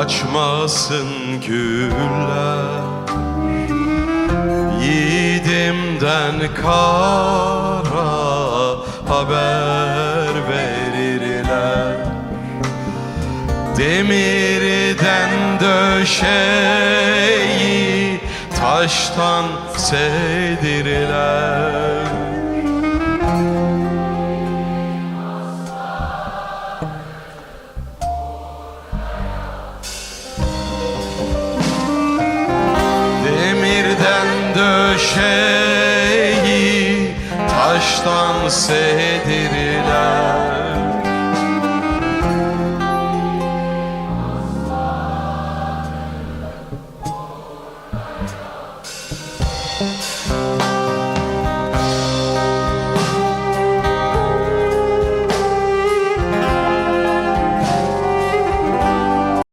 Açmasın güller. Yiğidimden kara haber verirler. Demirden döşeyi taştan sedirler şeyi taştan sevdirler Thank